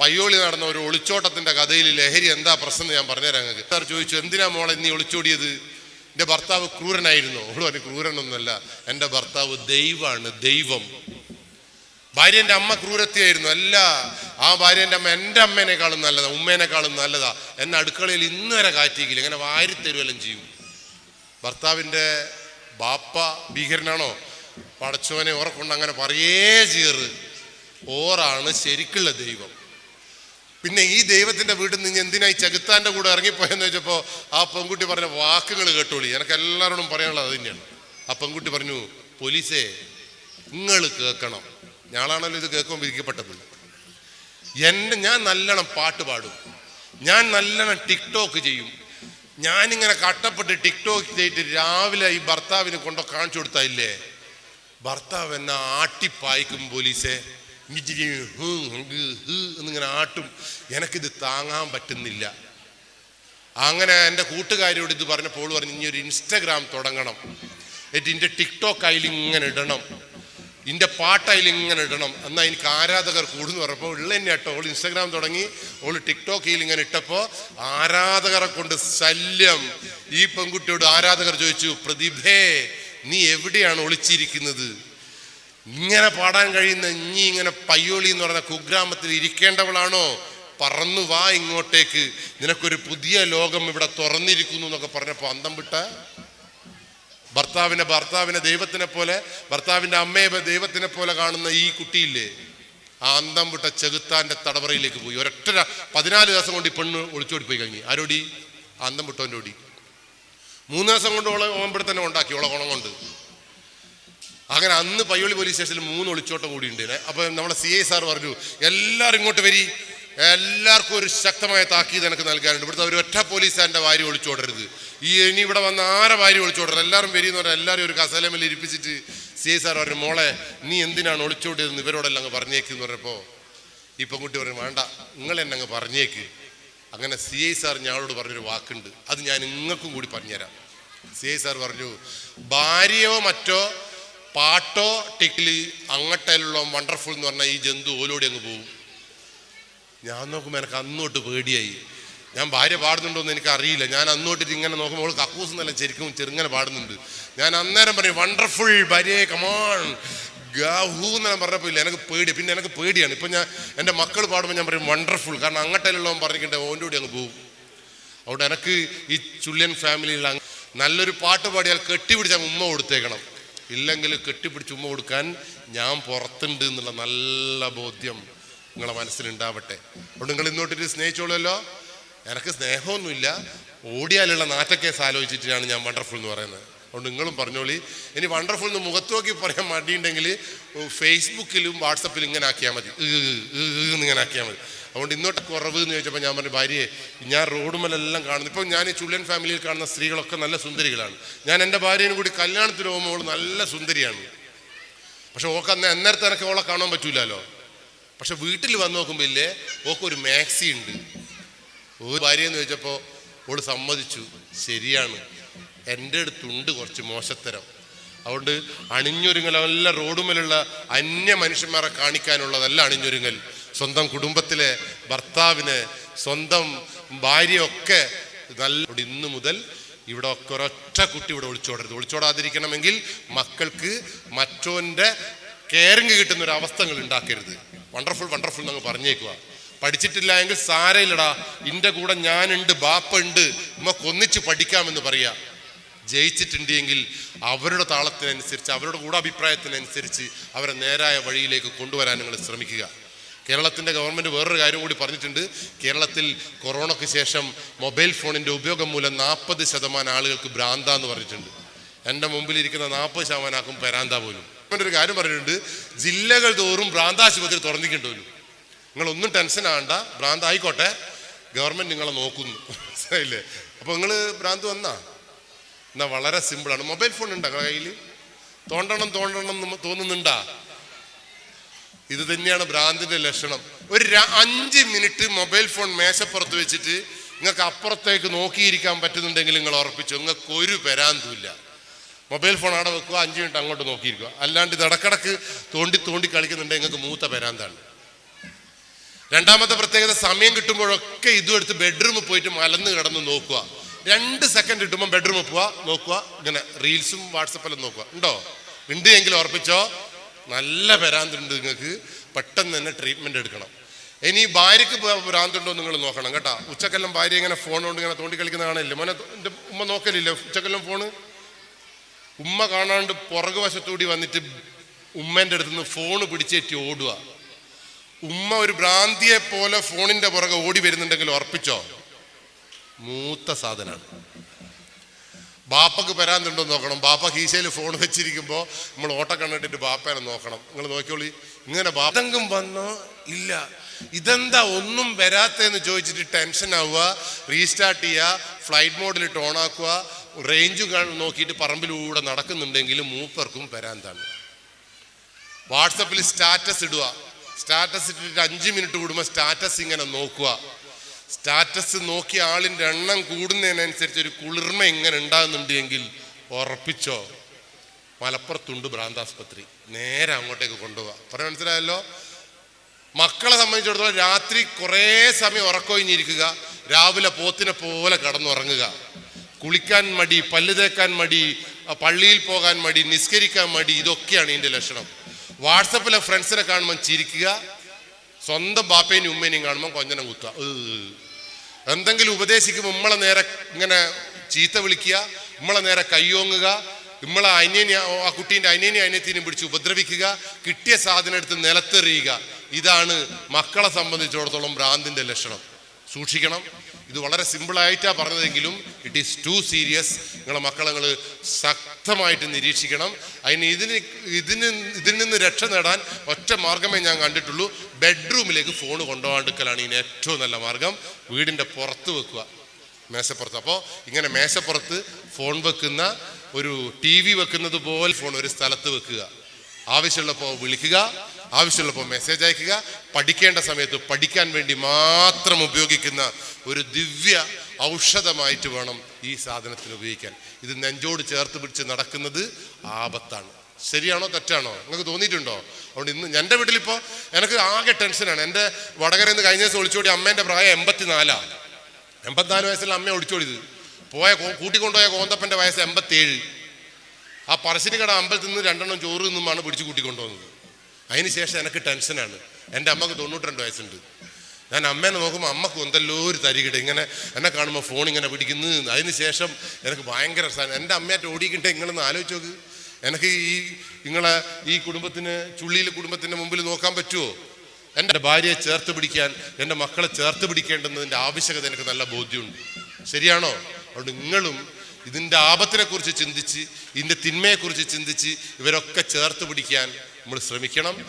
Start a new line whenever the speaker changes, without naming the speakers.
പയ്യോളി നടന്ന ഒരു ഒളിച്ചോട്ടത്തിന്റെ കഥയിൽ ലഹരി എന്താ പ്രശ്നം ഞാൻ പറഞ്ഞുതരാം ഞങ്ങൾക്ക് സാർ ചോദിച്ചു എന്തിനാ മോളെ നീ ഒളിച്ചോടിയത്? എന്റെ ഭർത്താവ് ക്രൂരനായിരുന്നു. അവൾ പറഞ്ഞു ക്രൂരനൊന്നുമല്ല എന്റെ ഭർത്താവ് ദൈവമാണ് ദൈവം. ഭാര്യന്റെ അമ്മ ക്രൂരത്തിയായിരുന്നു അല്ല ആ ഭാര്യന്റെ അമ്മ എന്റെ അമ്മേനേക്കാളും നല്ലതാ ഉമ്മേനേക്കാളും നല്ലതാ. എന്നെ അടുക്കളയിൽ ഇന്ന് വരെ കാറ്റിക്കില്ല ഇങ്ങനെ വാരിത്തരുവെല്ലാം ചെയ്യും. ഭർത്താവിന്റെ ബാപ്പ ഭീകരനാണോ? പടച്ചോനെ ഓർക്കൊണ്ട് അങ്ങനെ പറയേ ചീറ് ഓറാണ് ശരിക്കുള്ള ദൈവം. പിന്നെ ഈ ദൈവത്തിന്റെ വീട്ടിൽ നിന്ന് എന്തിനായി ചകുത്താന്റെ കൂടെ ഇറങ്ങിപ്പോയെന്ന് വെച്ചപ്പോ ആ പെൺകുട്ടി പറഞ്ഞ വാക്കുകൾ കേട്ടോളി. എനിക്ക് എല്ലാവരോടും പറയാനുള്ളത് അത് തന്നെയാണ്. ആ പെൺകുട്ടി പറഞ്ഞു പോലീസേ നിങ്ങൾ കേൾക്കണം. ഞാളാണല്ലോ ഇത് കേൾക്കുമ്പോൾ വിധിക്കപ്പെട്ടത് എന്റെ ഞാൻ നല്ലോണം പാട്ട് പാടും. ഞാൻ നല്ലോണം ടിക്ടോക്ക് ചെയ്യും. ഞാനിങ്ങനെ കട്ടപ്പെട്ട് ടിക്ടോക്ക് ചെയ്തിട്ട് രാവിലെ ഈ ഭർത്താവിന് കൊണ്ടോ കാണിച്ചു കൊടുത്താ ഇല്ലേ? ഭർത്താവ് എന്നെ ആട്ടിപ്പായിക്കും പോലീസെ. എന്നിങ്ങനെ ആട്ടും. എനിക്കിത് താങ്ങാൻ പറ്റുന്നില്ല. അങ്ങനെ എന്റെ കൂട്ടുകാരിയോട് ഇത് പറഞ്ഞപ്പോൾ പറഞ്ഞു ഇനി ഒരു ഇൻസ്റ്റഗ്രാം തുടങ്ങണം. എന്നിട്ട് എന്റെ ടിക്ടോക്ക് അതിൽ ഇങ്ങനെ ഇടണം. ഇന്റെ പാട്ട് ഇങ്ങനെ ഇടണം. എന്നാൽ എനിക്ക് ആരാധകർ കൂടുന്നു പറഞ്ഞപ്പോൾ ഉള്ള തന്നെ കേട്ടോ. ഓൾ ഇൻസ്റ്റാഗ്രാം തുടങ്ങി. ഓൾ ടിക്ടോക്കിൽ ഇങ്ങനെ ഇട്ടപ്പോൾ ആരാധകരെ കൊണ്ട് ശല്യം. ഈ പെൺകുട്ടിയോട് ആരാധകർ ചോദിച്ചു പ്രതിഭേ നീ എവിടെയാണ് ഒളിച്ചിരിക്കുന്നത്? ഇങ്ങനെ പാടാൻ കഴിയുന്ന ഇനി ഇങ്ങനെ പയ്യോളി എന്ന് പറയുന്ന കുഗ്രാമത്തിൽ ഇരിക്കേണ്ടവളാണോ? പറന്നു വാ ഇങ്ങോട്ടേക്ക്. നിനക്കൊരു പുതിയ ലോകം ഇവിടെ തുറന്നിരിക്കുന്നു എന്നൊക്കെ പറഞ്ഞപ്പോൾ അന്തം വിട്ട. ഭർത്താവിനെ ഭർത്താവിനെ ദൈവത്തിനെ പോലെ ഭർത്താവിന്റെ അമ്മയെ ദൈവത്തിനെ പോലെ കാണുന്ന ഈ കുട്ടിയില്ലേ? ആ അന്തം വിട്ട ചെകുത്താന്റെ തടവറയിലേക്ക് പോയി. ഒരൊറ്റ പതിനാല് ദിവസം കൊണ്ട് ഈ പെണ്ണ് ഒളിച്ചോടി പോയി കഴിഞ്ഞു. ആരോടി? അന്തം വിട്ടവന്റെ ഓടി. മൂന്ന് ദിവസം കൊണ്ട് ഓളെ ഓമ്പിടെ തന്നെ ഉണ്ടാക്കി. ഓളെ ഓണം കൊണ്ട്. അങ്ങനെ അന്ന് പയ്യോളി പോലീസ് സ്റ്റേഷനിൽ മൂന്ന് ഒളിച്ചോട്ടം കൂടി ഉണ്ട്. അപ്പൊ നമ്മളെ സി ഐ സാർ പറഞ്ഞു എല്ലാവരും ഇങ്ങോട്ട് വരി. എല്ലാവർക്കും ഒരു ശക്തമായ താക്കീത് എനിക്ക് നൽകാനുണ്ട്. ഇവിടുത്തെ ഒരു ഒറ്റ പോലീസുകാരന്റെ വാരി ഒളിച്ചോടരുത്. ഈ ഇനി ഇവിടെ വന്ന ആരെ വാരി ഒളിച്ചോടരുത് എല്ലാവരും വരിയെന്ന് പറഞ്ഞാൽ എല്ലാവരും ഒരു കസലമിൽ ഇരിപ്പിച്ചിട്ട് സി ഐ സാർ പറഞ്ഞു മോളെ നീ എന്തിനാണ് ഒളിച്ചോടിയതെന്ന് ഇവരോടെല്ലാം അങ്ങ് പറഞ്ഞേക്കെന്ന് പറഞ്ഞപ്പോൾ ഈ പെൺകുട്ടി പറഞ്ഞു വേണ്ട നിങ്ങൾ എന്നെ അങ്ങ് പറഞ്ഞേക്ക്. അങ്ങനെ സി ഐ സാർ ഞങ്ങളോട് പറഞ്ഞൊരു വാക്കുണ്ട്. അത് ഞാൻ നിങ്ങൾക്കും കൂടി പറഞ്ഞുതരാം. സി ഐ സാർ പറഞ്ഞു ഭാര്യയോ മറ്റോ പാട്ടോ ടിക്കിലി അങ്ങട്ടയിലുള്ള വണ്ടർഫുൾ എന്ന് പറഞ്ഞാൽ ഈ ജന്തു ഓലോടി അങ്ങ് പോവും. ഞാൻ നോക്കുമ്പോൾ എനിക്ക് അന്നോട്ട് പേടിയായി. ഞാൻ ഭാര്യ പാടുന്നുണ്ടോ എന്ന് എനിക്ക് അറിയില്ല. ഞാൻ അന്നോട്ട് ഇങ്ങനെ നോക്കുമ്പോൾ കക്കൂസ് നല്ല ശരിക്കും ചെറുങ്ങനെ പാടുന്നുണ്ട്. ഞാൻ അന്നേരം പറയും വണ്ടർഫുൾ ഭാര്യയെ കമാൺ ഗാഹു എന്ന് പറഞ്ഞപ്പോൾ ഇല്ല എനിക്ക് പേടി. പിന്നെ എനിക്ക് പേടിയാണ്. ഇപ്പം ഞാൻ എന്റെ മക്കൾ പാടുമ്പോൾ ഞാൻ പറയും വണ്ടർഫുൾ കാരണം അങ്ങട്ടയിലുള്ളവൻ പറഞ്ഞിട്ടുണ്ട് ഓന്റെ കൂടി അങ്ങ് പോകും അതുകൊണ്ട് എനിക്ക് ഈ ചുള്ളിയൻ ഫാമിലിയിൽ നല്ലൊരു പാട്ട് പാടിയാൽ കെട്ടിപിടിച്ച് ഉമ്മ കൊടുത്തേക്കണം. ഇല്ലെങ്കിൽ കെട്ടിപ്പിടിച്ച് ഉമ്മ കൊടുക്കാൻ ഞാൻ പുറത്തുണ്ട് എന്നുള്ള നല്ല ബോധ്യം നിങ്ങളെ മനസ്സിലുണ്ടാവട്ടെ. അതുകൊണ്ട് നിങ്ങൾ ഇന്നോട്ടിട്ട് സ്നേഹിച്ചോളല്ലോ. എനിക്ക് സ്നേഹമൊന്നുമില്ല. ഓടിയാലുള്ള നാറ്റക്കേസ് ആലോചിച്ചിട്ടാണ് ഞാൻ വണ്ടർഫുൾ എന്ന് പറയുന്നത്. അതുകൊണ്ട് നിങ്ങളും പറഞ്ഞോളി. ഇനി വണ്ടർഫുൾ എന്ന് മുഖത്ത് നോക്കി പറയാൻ മടിയുണ്ടെങ്കിൽ ഫേസ്ബുക്കിലും വാട്സപ്പിലും ഇങ്ങനെ ആക്കിയാൽ മതി. ഇങ്ങനെ ആക്കിയാൽ മതി. അതുകൊണ്ട് ഇന്നോട്ട് കുറവ് എന്ന് ചോദിച്ചപ്പോൾ ഞാൻ പറഞ്ഞു ഭാര്യയെ ഞാൻ റോഡുമലെല്ലാം കാണുന്നു. ഇപ്പം ഞാൻ ഈ ചുള്ളൻ ഫാമിലിയിൽ കാണുന്ന സ്ത്രീകളൊക്കെ നല്ല സുന്ദരികളാണ്. ഞാൻ എന്റെ ഭാര്യയും കൂടി കല്യാണത്തിന് പോകുമ്പോൾ നല്ല സുന്ദരിയാണ്. പക്ഷെ ഓക്ക് അന്ന് അന്നേരത്തെ എനിക്ക് ഓളെ കാണാൻ പറ്റൂലല്ലോ പക്ഷെ വീട്ടിൽ വന്ന് നോക്കുമ്പോൾ ഇല്ലേ ഓക്ക് ഒരു മാക്സി ഉണ്ട്. ഒരു ഭാര്യ എന്ന് ചോദിച്ചപ്പോൾ ഓൾ സമ്മതിച്ചു. ശരിയാണ്. എന്റെ അടുത്തുണ്ട് കുറച്ച് മോശത്തരം. അതുകൊണ്ട് അണിഞ്ഞൊരുങ്ങൽ നല്ല റോഡുമേലുള്ള അന്യ മനുഷ്യന്മാരെ കാണിക്കാനുള്ളതല്ല അണിഞ്ഞൊരുങ്ങൽ. സ്വന്തം കുടുംബത്തിലെ ഭർത്താവിന് സ്വന്തം ഭാര്യയൊക്കെ നല്ല ഇന്നു മുതൽ ഇവിടെ ഒക്കെ ഒരൊറ്റ കുട്ടി ഇവിടെ ഒളിച്ചോടരുത്. ഒളിച്ചോടാതിരിക്കണമെങ്കിൽ മക്കൾക്ക് മറ്റോന്റെ കെയറിങ് കിട്ടുന്ന ഒരു അവസ്ഥകൾ ഉണ്ടാക്കരുത്. വണ്ടർഫുൾ വണ്ടർഫുൾ എന്നങ്ങ് പറഞ്ഞേക്കുക പഠിച്ചിട്ടില്ല എങ്കിൽ സാരയില്ലടാ. ഇന്റെ കൂടെ ഞാനുണ്ട് ബാപ്പ ഉണ്ട് നമുക്ക് ഒന്നിച്ച് പഠിക്കാമെന്ന് പറയാ. ജയിച്ചിട്ടുണ്ട് എങ്കിൽ അവരുടെ താളത്തിനനുസരിച്ച് അവരുടെ കൂടെ അഭിപ്രായത്തിനനുസരിച്ച് അവരെ നേരായ വഴിയിലേക്ക് കൊണ്ടുവരാൻ നിങ്ങൾ ശ്രമിക്കുക. കേരളത്തിന്റെ ഗവൺമെന്റ് വേറൊരു കാര്യം കൂടി പറഞ്ഞിട്ടുണ്ട്. കേരളത്തിൽ കൊറോണയ്ക്ക് ശേഷം മൊബൈൽ ഫോണിന്റെ ഉപയോഗം മൂലം നാൽപ്പത് ശതമാനം ആളുകൾക്ക് ഭ്രാന്ത എന്ന് പറഞ്ഞിട്ടുണ്ട്. എന്റെ മുമ്പിലിരിക്കുന്ന നാൽപ്പത് ശതമാനാക്കും പെരാന്ത പോലും. ഗവൺമെന്റ് ഒരു കാര്യം പറഞ്ഞിട്ടുണ്ട്. ജില്ലകൾ തോറും ഭ്രാന്താശുപത്രി തുറന്നിട്ടുണ്ടല്ലോ നിങ്ങളൊന്നും ടെൻഷൻ ആകണ്ട ഭ്രാന്ത് ആയിക്കോട്ടെ ഗവൺമെന്റ് നിങ്ങളെ നോക്കുന്നു. മനസ്സിലായില്ലേ? അപ്പോൾ നിങ്ങൾ ഭ്രാന്ത് വന്നാ? എന്നാ വളരെ സിമ്പിളാണ്. മൊബൈൽ ഫോൺ ഉണ്ടോ കയ്യിൽ തോണ്ടണം തോണ്ടണം എന്ന് തോന്നുന്നുണ്ടാ? ഇത് തന്നെയാണ് ഭ്രാന്തിന്റെ ലക്ഷണം. ഒരു അഞ്ച് മിനിറ്റ് മൊബൈൽ ഫോൺ മേശപ്പുറത്ത് വെച്ചിട്ട് നിങ്ങൾക്ക് അപ്പുറത്തേക്ക് നോക്കിയിരിക്കാൻ പറ്റുന്നുണ്ടെങ്കിൽ നിങ്ങൾ ഉറപ്പിച്ചു. നിങ്ങൾക്ക് ഒരു പെരാന്തുമില്ല മൊബൈൽ ഫോൺ അവിടെ വെക്കുക അഞ്ച് മിനിറ്റ് അങ്ങോട്ട് നോക്കിയിരിക്കുക. അല്ലാണ്ട് ഇത് ഇടക്കിടക്ക് തോണ്ടി തോണ്ടി കളിക്കുന്നുണ്ടെങ്കിൽ നിങ്ങൾക്ക് മൂത്ത പെരാന്താണ്. രണ്ടാമത്തെ പ്രത്യേകത സമയം കിട്ടുമ്പോഴൊക്കെ ഇതും എടുത്ത് ബെഡ്റൂമിൽ പോയിട്ട് മലന്ന് കിടന്ന് നോക്കുക. രണ്ട് സെക്കൻഡ് കിട്ടുമ്പോൾ ബെഡ്റൂമിൽ പോവാ നോക്കുക ഇങ്ങനെ റീൽസും വാട്സപ്പെല്ലാം നോക്കുക ഉണ്ടോ ഉണ്ട്? എങ്കിൽ ഉറപ്പിച്ചോ? നല്ല ഭ്രാന്തുണ്ട് നിങ്ങൾക്ക്. പെട്ടെന്ന് തന്നെ ട്രീറ്റ്മെന്റ് എടുക്കണം. ഇനി ഭാര്യക്ക് ഭ്രാന്തുണ്ടോ നിങ്ങൾ നോക്കണം കേട്ടോ. ഉച്ചക്കെല്ലാം ഭാര്യ ഇങ്ങനെ ഫോൺ കൊണ്ട് ഇങ്ങനെ തോണ്ടി കളിക്കുന്ന കാണില്ലേ മോനെ എന്റെ ഉമ്മ നോക്കലില്ലേ ഉച്ചക്കെല്ലാം ഫോണ് ഉമ്മ കാണാണ്ട് പുറകു വശത്തൂടി വന്നിട്ട് ഉമ്മേന്റെ അടുത്ത് നിന്ന് ഫോണ് പിടിച്ചേറ്റി ഓടുക ഉമ്മ ഒരു ഭ്രാന്തിയെ പോലെ ഫോണിന്റെ പുറകെ ഓടി വരുന്നുണ്ടെങ്കിൽ ഉറപ്പിച്ചോ? മൂത്ത സാധനമാണ് ബാപ്പക്ക് വരാന്നുണ്ടോ നോക്കണം. ബാപ്പ കീശയിൽ ഫോൺ വെച്ചിരിക്കുമ്പോൾ നമ്മൾ ഓട്ടം കണ്ടിട്ട് ബാപ്പേനെ നോക്കണം. നിങ്ങൾ നോക്കിയോളി ഇങ്ങനെ ബാപ്പെങ്കും വന്നോ? ഇല്ല. ഇതെന്താ ഒന്നും വരാത്തെന്ന് ചോദിച്ചിട്ട് ടെൻഷൻ ആവുക റീസ്റ്റാർട്ട് ചെയ്യുക ഫ്ലൈറ്റ് മോഡിലിട്ട് ഓണാക്കുക റേഞ്ച് നോക്കിയിട്ട് പറമ്പിലൂടെ നടക്കുന്നുണ്ടെങ്കിൽ മൂപ്പർക്കും വരാന്താണ് വാട്സപ്പിൽ സ്റ്റാറ്റസ് ഇടുക. സ്റ്റാറ്റസ് ഇട്ടിട്ട് അഞ്ച് മിനിറ്റ് കൂടുമ്പോൾ സ്റ്റാറ്റസ് ഇങ്ങനെ നോക്കുക. സ്റ്റാറ്റസ് നോക്കിയ ആളിന്റെ എണ്ണം കൂടുന്നതിനനുസരിച്ച് ഒരു കുളിർമ ഇങ്ങനെ ഉണ്ടാകുന്നുണ്ട് എങ്കിൽ ഉറപ്പിച്ചോ? മലപ്പുറത്തുണ്ട് ഭ്രാന്താസ്പത്രി. നേരെ അങ്ങോട്ടേക്ക് കൊണ്ടുപോവാ. പറഞ്ഞ മനസ്സിലായല്ലോ? മക്കളെ സംബന്ധിച്ചിടത്തോളം രാത്രി കുറേ സമയം ഉറക്കൊഴിഞ്ഞിരിക്കുക രാവിലെ പോത്തിനെ പോലെ കടന്നുറങ്ങുക. കുളിക്കാൻ മടി പല്ല് തേക്കാൻ മടി പള്ളിയിൽ പോകാൻ മടി നിസ്കരിക്കാൻ മടി ഇതൊക്കെയാണ് ഇതിന്റെ ലക്ഷണം. വാട്സപ്പിലെ ഫ്രണ്ട്സിനെ കാണുമ്പോൾ ചിരിക്കുക സ്വന്തം ബാപ്പേനും ഉമ്മേനെയും കാണുമ്പോൾ കൊഞ്ഞനം കുത്തുക. എന്തെങ്കിലും ഉപദേശിക്കുമ്പോൾ ഉമ്മളെ നേരെ ഇങ്ങനെ ചീത്ത വിളിക്കുക ഉമ്മളെ നേരെ കയ്യോങ്ങുക ഉമ്മളെ അനിയനെ ആ കുട്ടീന്റെ അനിയനെ അനിയത്തിനെയും പിടിച്ച് ഉപദ്രവിക്കുക കിട്ടിയ സാധനം എടുത്ത് നിലത്തെറിയുക. ഇതാണ് മക്കളെ സംബന്ധിച്ചിടത്തോളം ഭ്രാന്തിന്റെ ലക്ഷണം. സൂക്ഷിക്കണം. ഇത് വളരെ സിമ്പിളായിട്ടാണ് പറഞ്ഞതെങ്കിലും ഇറ്റ് ഈസ് ടു സീരിയസ് നിങ്ങളെ മക്കളെ നിങ്ങൾ ശക്തമായിട്ട് നിരീക്ഷിക്കണം. അതിന് ഇതിന് ഇതിന് ഇതിൽ നിന്ന് രക്ഷ നേടാൻ ഒറ്റ മാർഗമേ ഞാൻ കണ്ടിട്ടുള്ളൂ. ബെഡ്റൂമിലേക്ക് ഫോൺ കൊണ്ടുപോകാണ്ടിക്കലാണ് ഇതിന് ഏറ്റവും നല്ല മാർഗം. വീടിന്റെ പുറത്ത് വെക്കുക. മേശപ്പുറത്ത്. അപ്പോൾ ഇങ്ങനെ മേശപ്പുറത്ത് ഫോൺ വെക്കുന്ന ഒരു ടി വി വെക്കുന്നത് പോലെ ഫോൺ ഒരു സ്ഥലത്ത് വെക്കുക. ആവശ്യമുള്ളപ്പോൾ വിളിക്കുക ആവശ്യമുള്ളപ്പോൾ മെസ്സേജ് അയക്കുക പഠിക്കേണ്ട സമയത്ത് പഠിക്കാൻ വേണ്ടി മാത്രം ഉപയോഗിക്കുന്ന ഒരു ദിവ്യ ഔഷധമായിട്ട് വേണം ഈ സാധനത്തിന് ഉപയോഗിക്കാൻ. ഇത് നെഞ്ചോട് ചേർത്ത് പിടിച്ച് നടക്കുന്നത് ആപത്താണ്. ശരിയാണോ തെറ്റാണോ? നിങ്ങൾക്ക് തോന്നിയിട്ടുണ്ടോ? അതുകൊണ്ട് ഇന്ന് എന്റെ വീട്ടിലിപ്പോൾ എനിക്ക് ആകെ ടെൻഷനാണ് എന്റെ വടകരയിൽ നിന്ന് കഴിഞ്ഞ ദിവസം ഒളിച്ചോടി അമ്മേന്റെ പ്രായം എൺപത്തിനാലാണ് എൺപത്തിനാല് വയസ്സിൽ അമ്മ ഒളിച്ചോടിയത്. പോയ കൂട്ടിക്കൊണ്ടുപോയ കോന്തപ്പന്റെ വയസ്സ് എൺപത്തേഴ് ആ പറശ്ശിനിക്കട അമ്പലത്തിൽ നിന്ന് രണ്ടെണ്ണം ചോറ് നിന്നുമാണ് പിടിച്ചു കൂട്ടിക്കൊണ്ടുവന്നത് അതിന് ശേഷം എനിക്ക് ടെൻഷനാണ്. എന്റെ അമ്മയ്ക്ക് തൊണ്ണൂറ്റിരണ്ട് വയസ്സുണ്ട്. ഞാൻ അമ്മേനെ നോക്കുമ്പോൾ അമ്മയ്ക്ക് എന്തെല്ലോ ഒരു തരികിട. ഇങ്ങനെ എന്നെ കാണുമ്പോൾ ഫോൺ ഇങ്ങനെ പിടിക്കുന്നു. അതിന് ശേഷം എനിക്ക് ഭയങ്കര എന്റെ അമ്മയായിട്ട് ഓടിക്കിട്ടെ നിങ്ങളൊന്ന് ആലോചിച്ച് നോക്ക്. എനിക്ക് ഈ നിങ്ങളെ ഈ കുടുംബത്തിന് ചുള്ളിയിലെ കുടുംബത്തിന്റെ മുമ്പിൽ നോക്കാൻ പറ്റുമോ എന്റെ ഭാര്യയെ ചേർത്ത് പിടിക്കാൻ എന്റെ മക്കളെ ചേർത്ത് പിടിക്കേണ്ടുന്നതിന്റെ ആവശ്യകത എനിക്ക് നല്ല ബോധ്യമുണ്ട്. ശരിയാണോ? അതുകൊണ്ട് നിങ്ങളും ഇതിന്റെ ആപത്തിനെക്കുറിച്ച് ചിന്തിച്ച് ഇതിന്റെ തിന്മയെക്കുറിച്ച് ചിന്തിച്ച് ഇവരൊക്കെ ചേർത്ത് പിടിക്കാൻ നമ്മൾ ശ്രമിക്കണം.